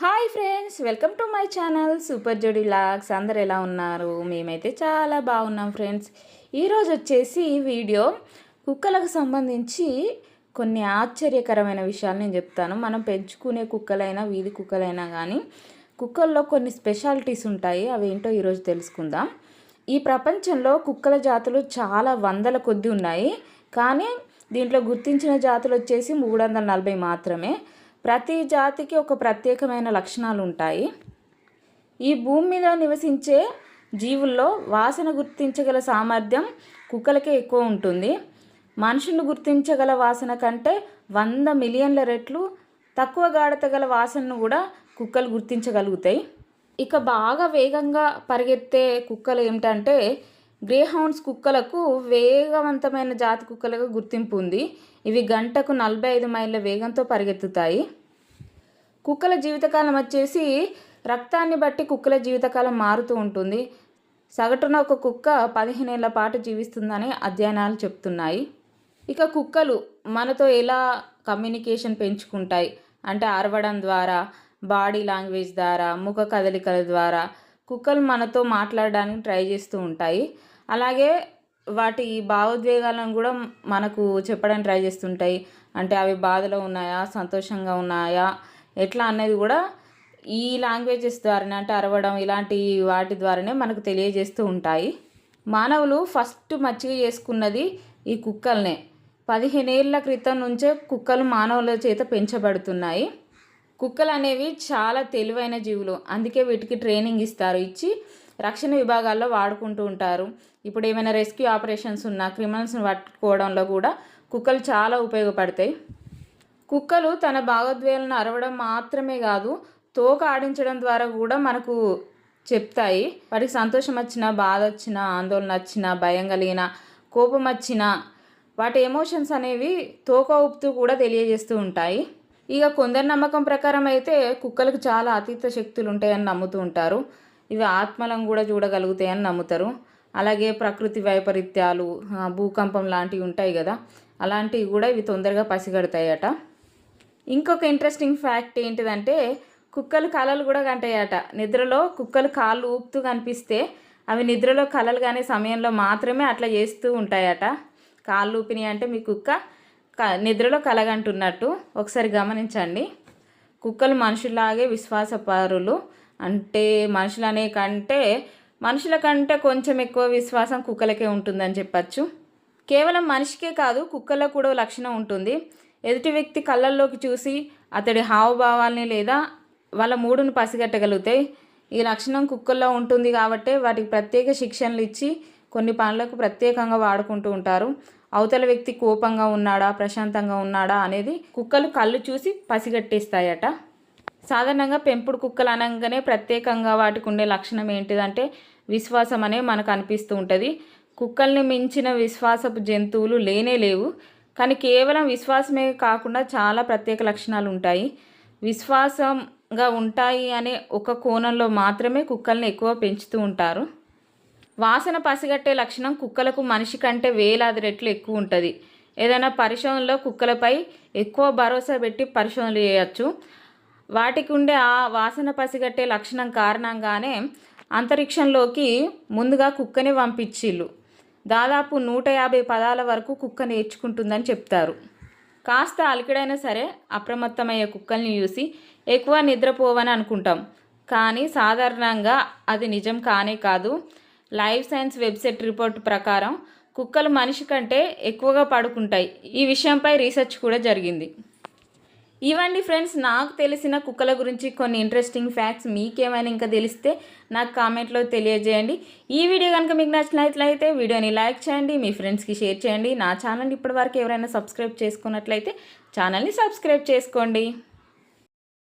Hi friends welcome to my channel super జోడి logs. అందరు ఎలా ఉన్నారు? మేమైతే చాలా బాగున్నాం ఫ్రెండ్స్. ఈరోజు వచ్చేసి వీడియో కుక్కలకు సంబంధించి కొన్ని ఆశ్చర్యకరమైన విషయాలు నేను చెప్తాను. మనం పెంచుకునే కుక్కలైనా వీధి కుక్కలైనా కానీ కుక్కల్లో కొన్ని స్పెషాలిటీస్ ఉంటాయి. అవి ఏంటో ఈరోజు తెలుసుకుందాం. ఈ ప్రపంచంలో కుక్కల జాతులు చాలా వందల కొద్ది ఉన్నాయి. కానీ దీంట్లో గుర్తించిన జాతులు వచ్చేసి మూడు వందల నలభై మాత్రమే. ప్రతి జాతికి ఒక ప్రత్యేకమైన లక్షణాలు ఉంటాయి ఈ భూమి మీద నివసించే జీవుల్లో వాసన గుర్తించగల సామర్థ్యం కుక్కలకే ఎక్కువ ఉంటుంది. మనుషులు గుర్తించగల వాసన కంటే వంద మిలియన్ల రెట్లు తక్కువ గాఢత గల వాసనను కూడా కుక్కలు గుర్తించగలుగుతాయి. ఇక బాగా వేగంగా పరిగెత్తే కుక్కలు ఏమిటంటే గ్రేహౌండ్స్ కుక్కలకు వేగవంతమైన జాతి కుక్కలుగా గుర్తింపు ఉంది. ఇవి గంటకు నలభై ఐదు మైళ్ళ వేగంతో పరిగెత్తుతాయి. కుక్కల జీవితకాలం వచ్చేసి రక్తాన్ని బట్టి కుక్కల జీవితకాలం మారుతూ ఉంటుంది. సగటున ఒక కుక్క పదిహేనేళ్ళ పాటు జీవిస్తుందని అధ్యయనాలు చెప్తున్నాయి. ఇక కుక్కలు మనతో ఎలా కమ్యూనికేషన్ పెంచుకుంటాయి? అంటే అరవడం ద్వారా బాడీ లాంగ్వేజ్ ద్వారా ముఖ కదలికల ద్వారా కుక్కలు మనతో మాట్లాడడానికి ట్రై చేస్తూ ఉంటాయి. అలాగే వాటి భావోద్వేగాలను కూడా మనకు చెప్పడానికి ట్రై చేస్తుంటాయి. అంటే అవి బాధలో ఉన్నాయా? సంతోషంగా ఉన్నాయా? ఎట్లా అనేది కూడా ఈ లాంగ్వేజెస్ ద్వారానే అంటే అరవడం ఇలాంటి వాటి ద్వారానే మనకు తెలియజేస్తూ ఉంటాయి. మానవులు ఫస్ట్ మచ్చిక చేసుకున్నది ఈ కుక్కల్నే. పదిహేనేళ్ళ క్రితం నుంచే కుక్కలు మానవుల చేత పెంచబడుతున్నాయి. కుక్కలు అనేవి చాలా తెలివైన జీవులు. అందుకే వీటికి ట్రైనింగ్ ఇస్తారు. ఇచ్చి రక్షణ విభాగాల్లో వాడుకుంటూ ఉంటారు. ఇప్పుడు ఏమైనా రెస్క్యూ ఆపరేషన్స్ ఉన్నా క్రిమినల్స్ని పట్టుకోవడంలో కూడా కుక్కలు చాలా ఉపయోగపడతాయి. కుక్కలు తన భావోద్వేగాలను అరవడం మాత్రమే కాదు తోక ఆడించడం ద్వారా కూడా మనకు చెప్తాయి. వాటికి సంతోషం వచ్చినా బాధ వచ్చినా ఆందోళన వచ్చినా భయం కలిగిన కోపం వచ్చినా వాటి ఎమోషన్స్ అనేవి తోక ఊపుతూ కూడా తెలియజేస్తూ ఉంటాయి. ఇక కొందరి నమ్మకం ప్రకారం అయితే కుక్కలకు చాలా అతీత శక్తులు ఉంటాయని నమ్ముతూ ఉంటారు. ఇవి ఆత్మలను కూడా చూడగలుగుతాయని నమ్ముతారు. అలాగే ప్రకృతి వైపరీత్యాలు భూకంపం లాంటివి ఉంటాయి కదా అలాంటివి కూడా ఇవి తొందరగా పసిగడతాయట. ఇంకొక ఇంట్రెస్టింగ్ ఫ్యాక్ట్ ఏంటిదంటే కుక్కలు కళలు కూడా కంటాయట. నిద్రలో కుక్కలు కాళ్ళు ఊపుతూ కనిపిస్తే అవి నిద్రలో కళలు కానీ సమయంలో మాత్రమే అట్లా చేస్తూ ఉంటాయట. కాళ్ళు ఊపినాయి అంటే మీ కుక్క క నిద్రలో కలగంటున్నట్టు. ఒకసారి గమనించండి. కుక్కలు మనుషులాగే విశ్వాసపరులు. అంటే మనుషులనే కంటే మనుషుల కంటే కొంచెం ఎక్కువ విశ్వాసం కుక్కలకే ఉంటుందని చెప్పచ్చు. కేవలం మనిషికే కాదు కుక్కల్లో కూడా లక్షణం ఉంటుంది. ఎదుటి వ్యక్తి కళ్ళల్లోకి చూసి అతడి హావభావాల్ని లేదా వాళ్ళ మూడును పసిగట్టగలుగుతాయి ఈ లక్షణం కుక్కల్లో ఉంటుంది కాబట్టి వాటికి ప్రత్యేక శిక్షణలు ఇచ్చి కొన్ని పనులకు ప్రత్యేకంగా వాడుకుంటూ ఉంటారు. అవతల వ్యక్తి కోపంగా ఉన్నాడా ప్రశాంతంగా ఉన్నాడా అనేది కుక్కలు కళ్ళు చూసి పసిగట్టేస్తాయట. సాధారణంగా పెంపుడు కుక్కలు అనగానే ప్రత్యేకంగా వాటికి ఉండే లక్షణం ఏంటిదంటే విశ్వాసం అనే మనకు అనిపిస్తూ ఉంటుంది. కుక్కల్ని మించిన విశ్వాసపు జంతువులు లేనే లేవు. కానీ కేవలం విశ్వాసమే కాకుండా చాలా ప్రత్యేక లక్షణాలు ఉంటాయి. విశ్వాసంగా ఉంటాయి అనే ఒక కోణంలో మాత్రమే కుక్కల్ని ఎక్కువ పెంచుతూ ఉంటారు. వాసన పసిగట్టే లక్షణం కుక్కలకు మనిషి కంటే వేలాది రెట్లు ఎక్కువ ఉంటుంది. ఏదైనా పరిశోధనలో కుక్కలపై ఎక్కువ భరోసా పెట్టి పరిశోధనలు చేయొచ్చు. వాటికి ఉండే ఆ వాసన పసిగట్టే లక్షణం కారణంగానే అంతరిక్షంలోకి ముందుగా కుక్కని పంపించిళ్ళు. దాదాపు నూట యాభై పదాల వరకు కుక్క నేర్చుకుంటుందని చెప్తారు. కాస్త అలికిడైనా సరే అప్రమత్తమయ్యే కుక్కల్ని చూసి ఎక్కువ నిద్రపోవని అనుకుంటాం. కానీ సాధారణంగా అది నిజం కానే కాదు. లైఫ్ సైన్స్ వెబ్సైట్ రిపోర్ట్ ప్రకారం కుక్కలు మనిషి కంటే ఎక్కువగా పడుకుంటాయి. ఈ విషయంపై రీసెర్చ్ కూడా జరిగింది. ఇవండి ఫ్రెండ్స్ నాకు తెలిసిన కుక్కల గురించి కొన్ని ఇంట్రెస్టింగ్ ఫ్యాక్ట్స్ మీకేమైనా ఇంకా తెలిస్తే నాకు కామెంట్లో తెలియజేయండి. ఈ వీడియో కనుక మీకు నచ్చినట్లయితే వీడియోని లైక్ చేయండి మీ ఫ్రెండ్స్కి షేర్ చేయండి. నా ఛానల్ ఇప్పటివరకు ఎవరైనా సబ్స్క్రైబ్ చేసుకున్నట్లయితే ఛానల్ని సబ్స్క్రైబ్ చేసుకోండి.